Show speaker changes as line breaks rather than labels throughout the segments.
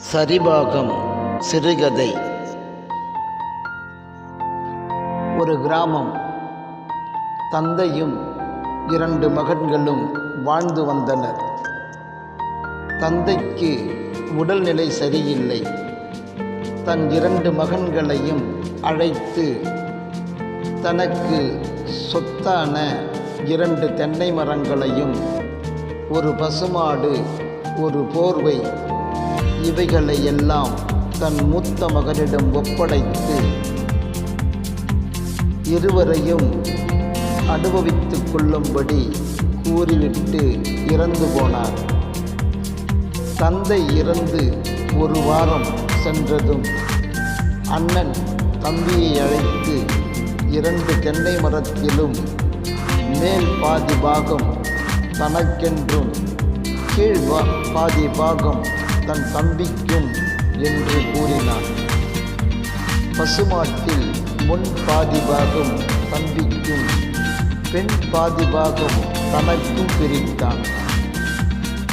சரிபாகம் சிறுகதை. ஒரு கிராமம். தந்தையும் இரண்டு மகன்களும் வாழ்ந்து வந்தனர். தந்தைக்கு உடல்நிலை சரியில்லை. தன் இரண்டு மகன்களையும் அழைத்து தனக்கு சொத்தான இரண்டு தென்னை மரங்களையும் ஒரு பசுமாடு ஒரு போர்வை இவைகளை எல்லாம் தன் மூத்த மகனிடம் ஒப்படைத்து இருவரையும் அனுபவித்துக் கொள்ளும்படி கூறிவிட்டு இறந்து போனார். தந்தை இறந்து ஒரு வாரம் சென்றதும் அண்ணன் தம்பியை அழைத்து இரண்டு தென்னை மரத்திலும் மேல் பாதி பாகம் தனக்கென்றும் கீழ் பாதி பாகம் தன் தம்பிக்கும் என்று கூறினான். பசுமாட்டில் முன் பாதிபாகம் தம்பிக்கும் பெண் பாதிபாகம் தனக்கும் பிரித்தான்.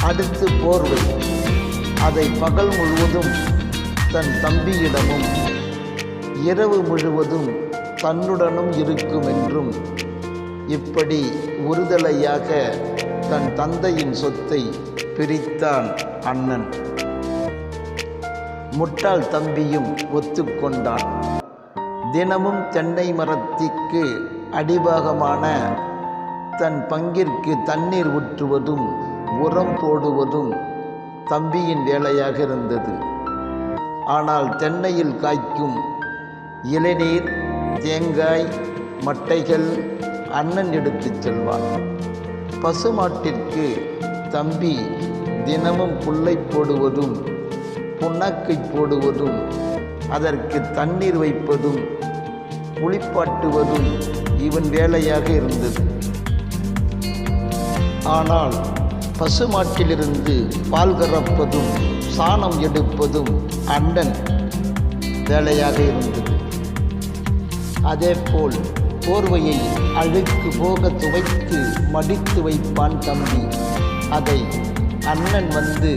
அடுத்து போர்வை. அதை பகல் முழுவதும் தன் தம்பியிடமும் இரவு முழுவதும் தன்னுடனும் இருக்கும் என்றும் இப்படி ஒருதலையாக தன் தந்தையின் சொத்தை பிரித்தான் அண்ணன். முட்டாள் தம்பியும் ஒத்துக்கொண்டான். தினமும் தென்னை மரத்திற்கு அடிபாகமான தன் பங்கிற்கு தண்ணீர் ஊற்றுவதும் உரம் போடுவதும் தம்பியின் வேலையாக இருந்தது. ஆனால் தென்னையில் காய்க்கும் இளநீர் தேங்காய் மட்டைகள் அண்ணன் எடுத்துச் செல்வான். பசுமாட்டிற்கு தம்பி தினமும் புல்லை போடுவதும் புண்ணாக்கை போடுவதும் அதற்கு தண்ணீர் வைப்பதும் குளிப்பாட்டுவதும் இவன் வேலையாக இருந்தது. ஆனால் பசுமாட்டிலிருந்து பால் கறப்பதும் சாணம் எடுப்பதும் அண்ணன் வேலையாக இருந்தது. அதேபோல் போர்வையை அழுக்கு போக துவைத்து மடித்து வைப்பான் தம்பி. அதை அண்ணன் வந்து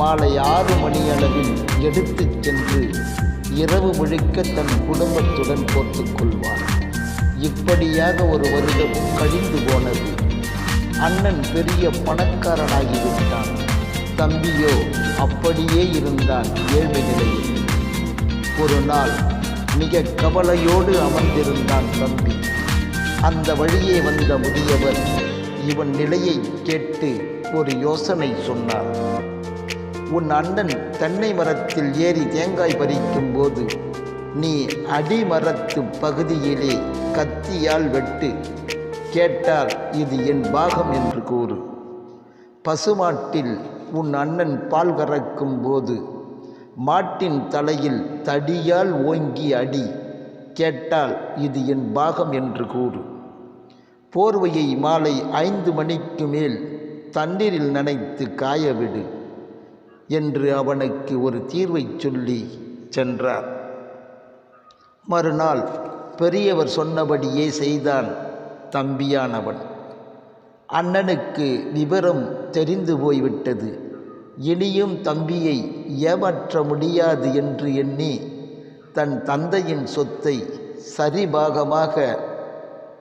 மாலை ஆறு மணி அளவில் எடுத்துச் சென்று இரவு முழுக்க தன் குடும்பத்துடன் போர்த்துக் கொள்வார் இப்படியாக ஒரு வருடம் கழிந்து போனது. அண்ணன் பெரிய பணக்காரனாகிவிட்டான். தம்பியோ அப்படியே இருந்தான் ஏழ்மை நிலையில். ஒரு நாள் மிக கவலையோடு அமர்ந்திருந்தான் தம்பி. அந்த வழியே வந்த முதியவர் இவன் நிலையை கேட்டு ஒரு யோசனை சொன்னார். உன் அண்ணன் தென்னை மரத்தில் ஏறி தேங்காய் பறிக்கும் போது நீ அடிமரத்து பகுதியிலே கத்தியால் வெட்டு கேட்டால் இது என் பாகம் என்று கூறு. பசுமாட்டில் உன் அண்ணன் பால் கறக்கும் போது மாட்டின் தலையில் தடியால் ஓங்கி அடி கேட்டால் இது என் பாகம் என்று கூறு. போர்வையை மாலை ஐந்து மணிக்கு மேல் தண்ணீரில் நனைத்து காயவிடு என்று அவனுக்கு ஒரு தீர்வைச் சொல்லி சென்றார். மறுநாள் பெரியவர் சொன்னபடியே செய்தான் தம்பியானவன். அண்ணனுக்கு விவரம் தெரிந்து போய்விட்டது. இனியும் தம்பியை ஏமாற்ற முடியாது என்று எண்ணி தன் தந்தையின் சொத்தை சரிபாகமாக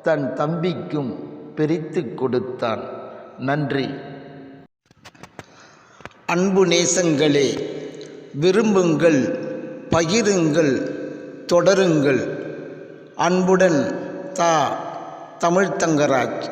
தன் தம்பிக்கும் பிரித்து கொடுத்தான். நன்றி. அன்பு நேசங்களே விரும்புங்கள் பகிருங்கள் தொடருங்கள். அன்புடன் தா தமிழ்த்தங்கராஜ்